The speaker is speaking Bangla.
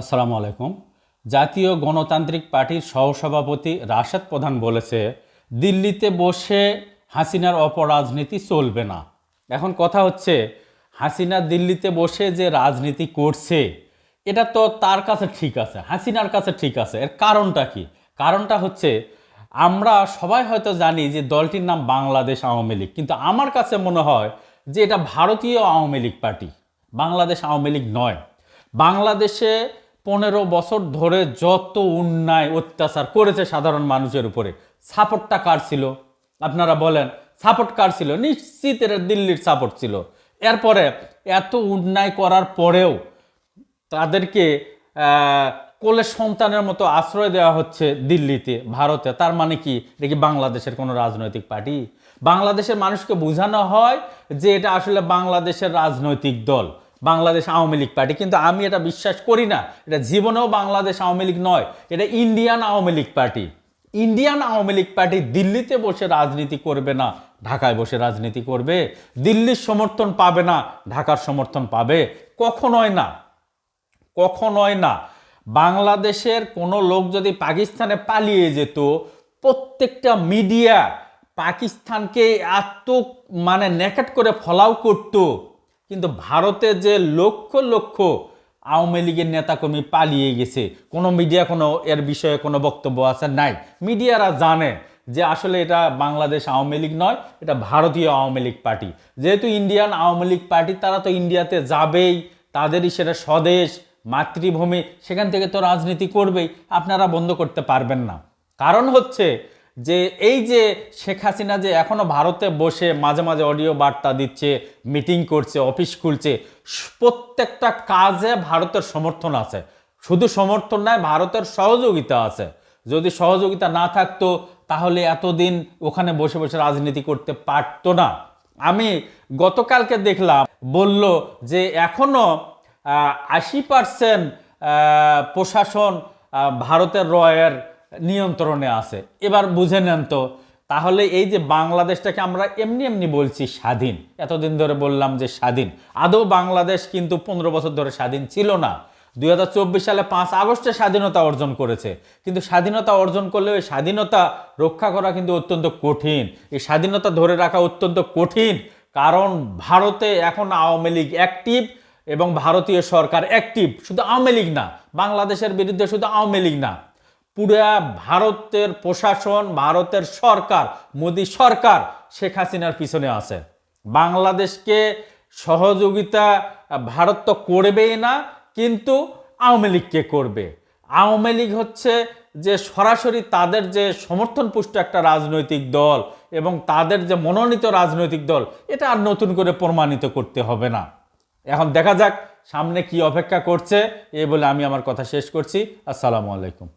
আসসালামু আলাইকুম। জাতীয় গণতান্ত্রিক পার্টির সহসভাপতি রাশেদ প্রধান বলেছে, দিল্লিতে বসে হাসিনার অপরাজনীতি চলবে না। এখন কথা হচ্ছে, হাসিনা দিল্লিতে বসে যে রাজনীতি করছে, এটা তো তার কাছে ঠিক আছে, হাসিনার কাছে ঠিক আছে। এর কারণটা কি? কারণটা হচ্ছে, আমরা সবাই হয়তো জানি যে দলটির নাম বাংলাদেশ আওয়ামী লীগ, কিন্তু আমার কাছে মনে হয় যে এটা ভারতীয় আওয়ামী লীগ পার্টি। বাংলাদেশ আওয়ামী লীগ নয়। বাংলাদেশে পনেরো বছর ধরে যত অন্যায় অত্যাচার করেছে সাধারণ মানুষের উপরে সাপোর্টটা কার ছিল? আপনারা বলেন সাপোর্ট কার ছিল? নিশ্চিত এটা দিল্লির সাপোর্ট ছিল। এরপরে এত অন্যায় করার পরেও তাদেরকে কোলের সন্তানের মতো আশ্রয় দেওয়া হচ্ছে দিল্লিতে, ভারতে। তার মানে কি? এটা কি বাংলাদেশের কোনো রাজনৈতিক পার্টি? বাংলাদেশের মানুষকে বোঝানো হয় যে এটা আসলে বাংলাদেশের রাজনৈতিক দল। বাংলাদেশ আওয়ামী লীগ পার্টি। কিন্তু আমি এটা বিশ্বাস করি না। এটা জীবনেও বাংলাদেশ আওয়ামী লীগ নয়। এটা Indian Awami League party. Indian Awami League party দিল্লিতে বসে রাজনীতি করবে না, ঢাকায় বসে রাজনীতি করবে। দিল্লির সমর্থন পাবে না, ঢাকার সমর্থন পাবে। কখনোই না। কখনোই না। বাংলাদেশের কোনো লোক যদি পাকিস্তানে পালিয়ে যেত, প্রত্যেকটা মিডিয়া পাকিস্তানকে এত মানে নেকেট করে ফলাও করত। কিন্তু ভারতে যে লক্ষ লক্ষ আওয়ামী লীগের নেতাকর্মী পালিয়ে গেছে, কোনো মিডিয়া কোনো এর বিষয়ে কোনো বক্তব্য আছে? নাই। মিডিয়ারা জানে যে আসলে এটা বাংলাদেশ আওয়ামী লীগ নয়, এটা ভারতীয় আওয়ামী লীগ পার্টি। যেহেতু ইন্ডিয়ান আওয়ামী লীগ পার্টি, তারা তো ইন্ডিয়াতে যাবেই, তাদেরই সেটা স্বদেশ, মাতৃভূমি, সেখান থেকে তো রাজনীতি করবেই। আপনারা বন্ধ করতে পারবেন না। কারণ হচ্ছে যে এই যে শেখ হাসিনা যে এখনও ভারতে বসে মাঝে মাঝে অডিও বার্তা দিচ্ছে, মিটিং করছে, অফিস খুলছে প্রত্যেকটা কাজে ভারতের সমর্থন আছে। শুধু সমর্থন নয়, ভারতের সহযোগিতা আছে। যদি সহযোগিতা না থাকতো, তাহলে এতদিন ওখানে বসে বসে রাজনীতি করতে পারতো না। আমি গতকালকে দেখলাম, বলল যে এখনও আশি পার্সেন্ট প্রশাসন ভারতের রয়ের নিয়ন্ত্রণে আছে। এবার বুঝে নেন তো, তাহলে এই যে বাংলাদেশটাকে আমরা এমনি এমনি বলছি স্বাধীন, এতদিন ধরে বললাম যে স্বাধীন, আদৌ বাংলাদেশ কিন্তু পনেরো বছর ধরে স্বাধীন ছিল না। দুই হাজার চব্বিশ সালে পাঁচ আগস্টে স্বাধীনতা অর্জন করেছে, কিন্তু স্বাধীনতা অর্জন করলে ওই স্বাধীনতা রক্ষা করা কিন্তু অত্যন্ত কঠিন, এই স্বাধীনতা ধরে রাখা অত্যন্ত কঠিন, কারণ ভারতে এখন আওয়ামী লীগ অ্যাক্টিভ এবং ভারতীয় সরকার অ্যাক্টিভ শুধু আওয়ামী লীগ না, বাংলাদেশের বিরুদ্ধে শুধু আওয়ামী লীগ না। পুরা ভারতের প্রশাসন, ভারতের সরকার, মোদী সরকার শেখ হাসিনার পিছনে আছে। বাংলাদেশকে সহযোগিতা ভারত তো করবেই না, কিন্তু আওয়ামী লীগকে করবে। আওয়ামী লীগ হচ্ছে যে সরাসরি তাদের যে সমর্থন পুষ্ট একটা রাজনৈতিক দল এবং তাদের যে মনোনীত রাজনৈতিক দল, এটা আর নতুন করে প্রমাণিত করতে হবে না। এখন দেখা যাক সামনে কি অপেক্ষা করছে এই বলে আমি আমার কথা শেষ করছি। আসসালামু আলাইকুম।